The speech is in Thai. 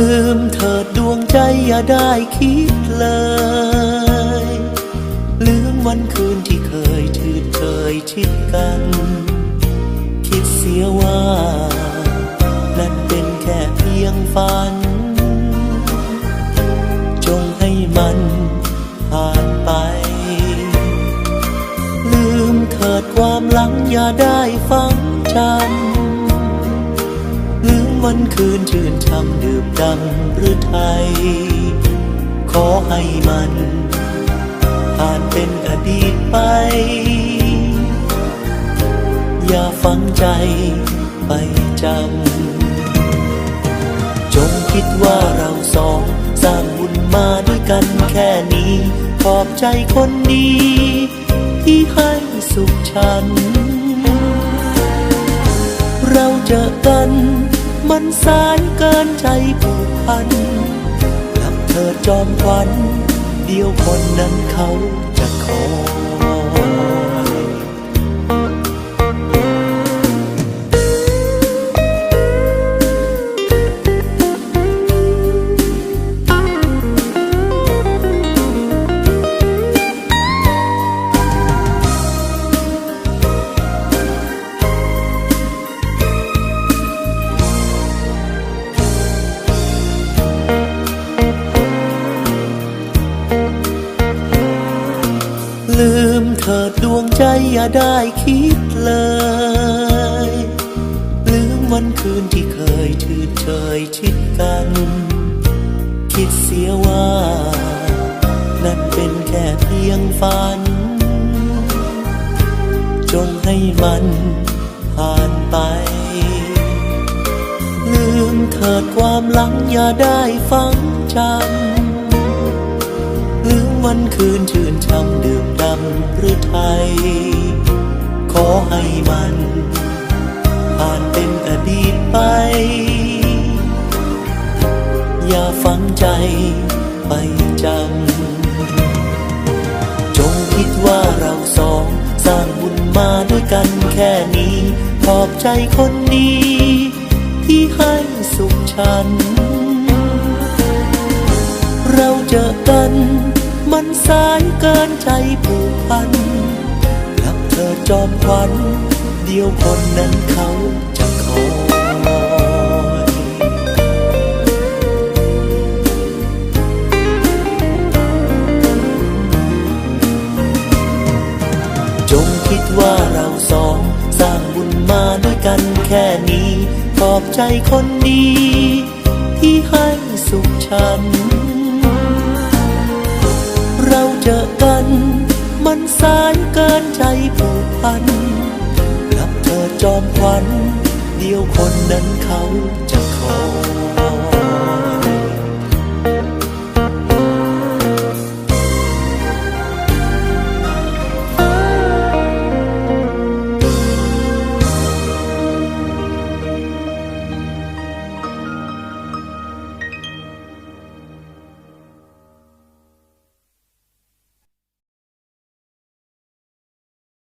ลืมเธอดวงใจอย่าได้คิดเลย ลืมวันคืนที่เคยทืดเคยชิดกัน คิดเสียว่า นั่นเป็นแค่เพียงฝัน วันคืนชื่นช่ำดื่มดำหรือไทย ขอให้มันผ่านเป็นอดีตไป อย่าฝังใจไปจำ จงคิดว่าเราสองสร้างบุญมาด้วยกันแค่นี้ ขอบใจคนดี ที่ให้สุขฉัน เราเจอกัน มันสายเกินใจผูกพันกับเธอจอมขวัญเดียวคนนั้นเขา ลืมเถิดดวงใจอย่าได้คิดเลย ลืมวันคืนที่เคยชืดเชยชิดกัน คิดเสียว่า นั่นเป็นแค่เพียงฝัน จงให้มันผ่านไป ลืมเถิดความหลังอย่าได้ฟังจำ วันคืนชื่นช่ำดื่มดำหรือไทย ขอให้มัน ผ่านเป็นอดีตไป อย่าฝังใจไปจำ จงคิดว่าเราสองสร้างบุญมาด้วยกันแค่นี้ ขอบใจคนดีที่ให้สุขฉัน เราเจอกัน มันสายเกินใจผูกพันกับเธอจอมขวัญเดียวคนนั้นเขาจะคอยจงคิดว่าเราสอง สร้างบุญมาด้วยกันแค่นี้ ขอบใจคนดี ที่ให้สุขฉัน สายเกินใจผูกพันกับเธอจอมขวัญเดียวคนนั้นเขาจะขอ